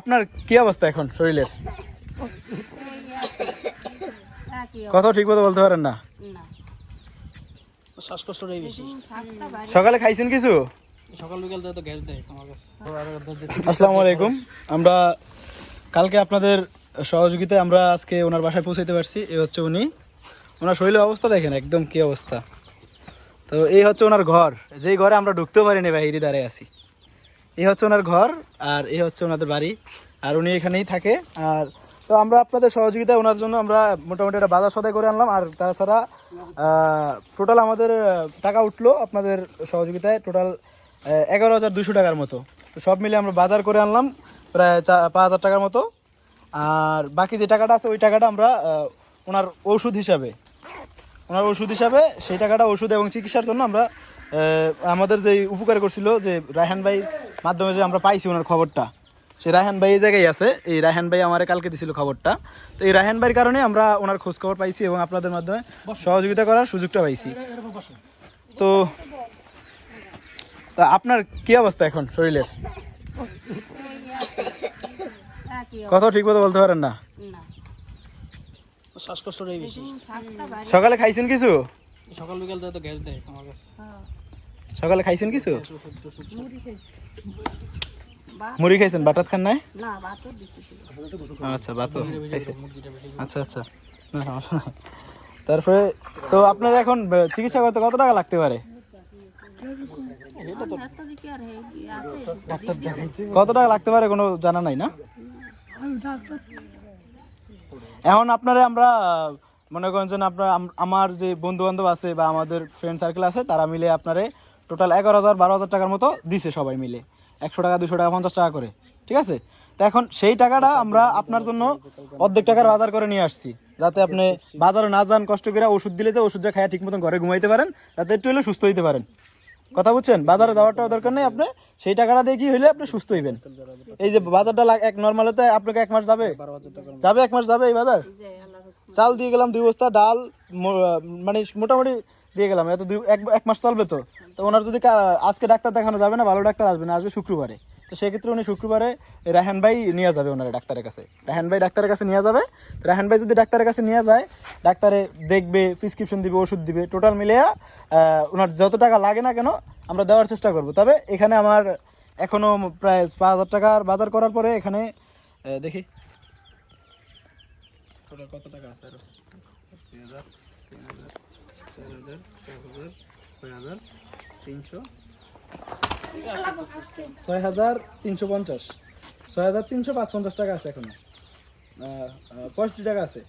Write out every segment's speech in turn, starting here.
আপনার কি অবস্থা এখন শরীরের? কথা ঠিক মতো বলতে পারেন না? শ্বাসকষ্টটাই বেশি। সকালে খাইছেন কিছু? সকাল বিকাল তো গ্যাস দেয় আমার কাছে। আসসালামু আলাইকুম। আমরা কালকে আপনাদের সহযোগিতায় আমরা আজকে ওনার বাসায় পৌঁছাইতে পারছি। এই হচ্ছে উনি। ওনার শরীরের অবস্থা দেখেন একদম কি অবস্থা। তো এই হচ্ছে ওনার ঘর। যেই ঘরে আমরা ঢুকতেও পারিনি বাহিরে দাঁড়িয়ে আছি। এই হচ্ছে ওনার ঘর, আর এই হচ্ছে ওনাদের বাড়ি, আর উনি এখানেই থাকে। আর তো আমরা আপনাদের সহযোগিতায় ওনার জন্য আমরা মোটামুটি একটা বাজার সদাই করে আনলাম, আর তাছাড়া টোটাল আমাদের টাকা উঠল আপনাদের সহযোগিতায় টোটাল এগারো হাজার দুশো টাকার মতো। তো সব মিলে আমরা বাজার করে আনলাম, প্রায় চা- পাঁচ হাজার টাকার মতো। আর বাকি যে টাকাটা আছে, ওই টাকাটা আমরা ওনার ওষুধ হিসাবে ওনার ওষুধ হিসাবে সেই টাকাটা ওষুধ এবং চিকিৎসার জন্য আমরা আমাদের যে উপকার করছিল যে রায়হান ভাই মাধ্যমে যে আমরা পাইছি ওনার খবরটা সেই রায়হান ভাই এই জায়গায় আছে। এই রায়হান ভাই আমার কালকে দিছিল খবরটা। তো এই রায়হান ভাইয়ের কারণে আমরা ওনার খোঁজ খবর পাইছি এবং আপনাদের মাধ্যমে সহযোগিতা করার সুযোগটা পাইছি। তো তা আপনার কি অবস্থা এখন শরীরের? কথা ঠিক মতো বলতে পারেন না? শ্বাসকষ্টটাই বেশি। সকালে খাইছেন কিছু? সকাল বিকাল তো গ্যাস দেয় আমার কাছে। সকালে খাইছেন কিছু? মুড়ি খাইছেন? বাটাত খান নাই? আচ্ছা বাতো আচ্ছা আচ্ছা। না, সমস্যা নাই। তারপরে তো আপনার এখন চিকিৎসা করতে কত টাকা লাগতে পারে? কত টাকা লাগতে পারে কোনো জানা নাই না? এখন আপনারা আমরা, মনে করেন যে আপনার আমার যে বন্ধু বান্ধব আছে বা আমাদের ফ্রেন্ড সার্কেল আছে, তারা মিলে আপনারে টোটাল এগারো হাজার, বারো হাজার টাকার মতো দিছে সবাই মিলে। একশো টাকা, দুশো টাকা, পঞ্চাশ টাকা করে, ঠিক আছে? তো এখন সেই টাকাটা আমরা আপনার জন্য অর্ধেক টাকার বাজার করে নিয়ে আসছি, যাতে আপনি বাজারে না যান, কষ্ট করে ওষুধ দিলে যে ওষুধটা খায় ঠিক মতন ঘরে ঘুমাইতে পারেন যাতে একটু হলে সুস্থ হইতে পারেন। কথা বুঝছেন? বাজারে যাওয়ারটাও দরকার নেই আপনি, সেই টাকাটা দিয়ে কি হইলে আপনি সুস্থ হইবেন। এই যে বাজারটা এক নর্মালে তো আপনাকে এক মাস যাবে। যাবে এক মাস যাবে এই বাজার? চাল দিয়ে গেলাম দুই বস্তা, ডাল মানে মোটামুটি দিয়ে গেলাম। এত দুই এক মাস চলবে তো। তো ওনার যদি আজকে ডাক্তার দেখানো যাবে না, ভালো ডাক্তার আসবে না আসবে শুক্রবারে। তো সেক্ষেত্রে উনি শুক্রবারে রাহান ভাই নিয়ে যাবে ওনারা ডাক্তারের কাছে। রাহান ভাই ডাক্তারের কাছে নিয়ে যাবে। রাহান ভাই যদি ডাক্তারের কাছে নিয়ে যায়, ডাক্তারে দেখবে প্রিসক্রিপশন দিবে, ওষুধ দিবে টোটাল মিলিয়ে ওনার যত টাকা লাগে না কেন, আমরা দেওয়ার চেষ্টা করব। তবে এখানে আমার এখনও প্রায় পাঁচ হাজার টাকার বাজার করার পরে এখানে দেখি। কত টাকা আছে আরও? তিন হাজার হাজার হাজার, ছয় হাজার, তিনশো ছয় হাজার তিনশো পঞ্চাশ। ছয় হাজার তিনশো পাঁচ পঞ্চাশ টাকা আছে এখনও। পঁয়ষট্টি টাকা আছে।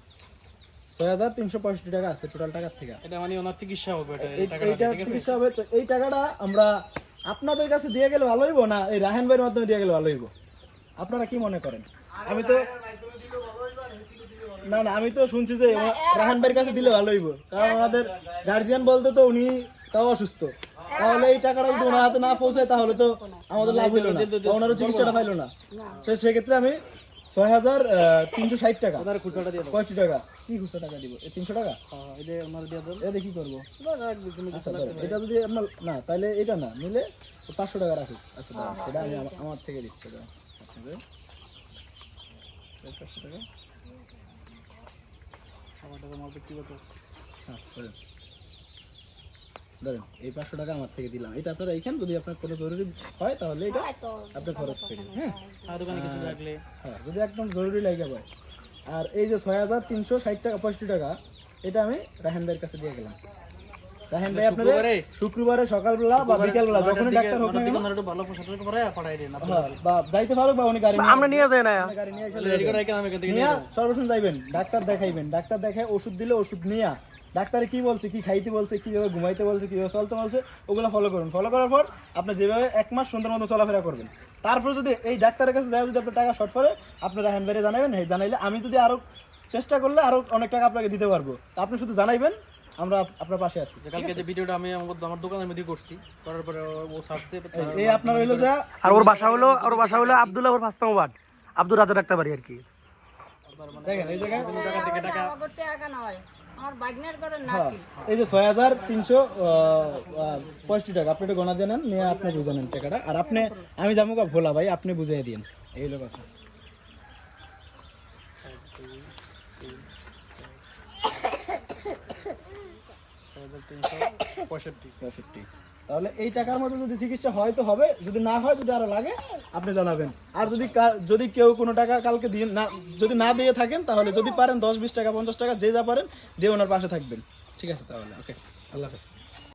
ছয় হাজার তিনশো পঁয়ষট্টি টাকা আছে টোটাল টাকার থেকে। এটা মানে ওনার চিকিৎসা হবে এটা এই টাকাটা এইটার ঠিক আছে? চিকিৎসা হবে তো এই টাকাটা আমরা আপনাদের কাছে দিয়ে গেলে ভালো হইব না এই রাহেন ভাইয়ের মাধ্যমে দিয়ে গেলে ভালো হইব? আপনারা কি মনে করেন? আমি তো না না আমি তো শুনছি যে রাহান ভাইয়ের কাছে দিলে ভালো হইব। কারণ আমাদের গার্জিয়ান বলতে তো উনি তাও অসুস্থ। তাহলে এই টাকাটা যদি ওনার হাতে না পৌঁছায় তাহলে তো আমাদের লাভ হইল না। ওনারও চিকিৎসাটা পাইলো না। সে সেক্ষেত্রে আমি ছয় হাজার তিনশো ষাট টাকা। ওনার খুচরাটা দিয়ে পঁয়ষট্টি টাকা। কি খুচরা টাকা দিব? এই তিনশো টাকা? এটা কি করব? আচ্ছা এটা যদি আপনার না তাহলে এটা না নিলে পাঁচশো টাকা রাখুক আচ্ছা সেটা আমি আমা- আমার থেকে দিচ্ছি। আচ্ছা। পাঁচশো টাকা। আমারটা তো আমার ব্যক্তিগত হ্যাঁ ধরেন। এই পাঁচশো টাকা আমার থেকে দিলাম। এটা আপনারা এইখান যদি আপনার কোনো জরুরি হয় তাহলে এটা আপনি খরচ করেন হ্যাঁ? দোকানে কিছু রাখলে হ্যাঁ যদি একদম জরুরি লাগে হয় আর এই যে ছয় হাজার তিনশো ষাট টাকা পঁয়ষট্টি টাকা এটা আমি রাহেন ভাইয়ের কাছে দিয়ে গেলাম। রাহেন ভাই আপনার শুক্রবারে? শুক্রবারে সকালবেলা বা বিকালবেলা যখনই ডাক্তার হোক না একটু ভালো পোশাক টোশাক পাঠাই দিন হ্যাঁ, বা যাইতে পারুক বা উনি গাড়ি নিয়ে আমরা নিয়ে যাই না। গাড়ি নিয়ে এসে রেডি করে রেখে আমি নিয়ে সর্বপ্রথম যাইবেন ডাক্তার দেখাইবেন। ডাক্তার দেখায় ওষুধ দিলে ওষুধ নিয়া ডাক্তারে কি বলছে কি খাইতে বলছে কীভাবে ঘুমাইতে বলছে কীভাবে চলতে বলছে ওগুলো ফলো করুন। ফলো করার পর আপনি যেভাবে এক মাস সুন্দর মতো চলাফেরা করবেন। তারপর যদি এই ডাক্তারের কাছে যায় যদি আপনার টাকা শর্ট করে আপনারা বাইরে জানাবেন হ্যাঁ জানাইলে আমি যদি আরও চেষ্টা করলে আরও অনেক টাকা আপনাকে দিতে পারব। তা আপনি শুধু জানাইবেন আমরা আপনার পাশে আছি। যে কালকে যে ভিডিওটা আমি আমার আমার দোকানের মধ্যে করছি করার পরে ও সার্চে এই আপনার হইল যা আর ওর বাসা হলো ওর বাসা হলো আব্দুল্লাহ ওর পাঁচতম ওয়ার্ড আব্দুল রাজা ডাক্তার বাড়ি আর কি। দেখেন এই জায়গায় জায়গা থেকে টাকা হ্যাঁ, এই যে ছয় হাজার তিনশো পঁয়ষট্টি টাকা আপনি একটু গণা দিয়ে নেন নিয়ে আপনি বুঝে নেন টাকাটা। আর আপনি আমি যাব ভোলা ভাই আপনি বুঝিয়ে দিন। এই হলো কথা। পঁয়ষট্টি। পঁয়ষট্টি। তাহলে এই টাকার মধ্যে যদি চিকিৎসা হয় তো হবে, যদি না হয় যদি আরও লাগে, আপনি জানাবেন। আর যদি যদি কেউ কোনো টাকা কালকে দিয়ে না, যদি না দিয়ে থাকেন, তাহলে যদি পারেন দশ, বিশ টাকা, পঞ্চাশ টাকা, যে যা পারেন, দিয়ে ওনার পাশে থাকবেন। ঠিক আছে তাহলে, ওকে, আল্লাহ হাফেজ।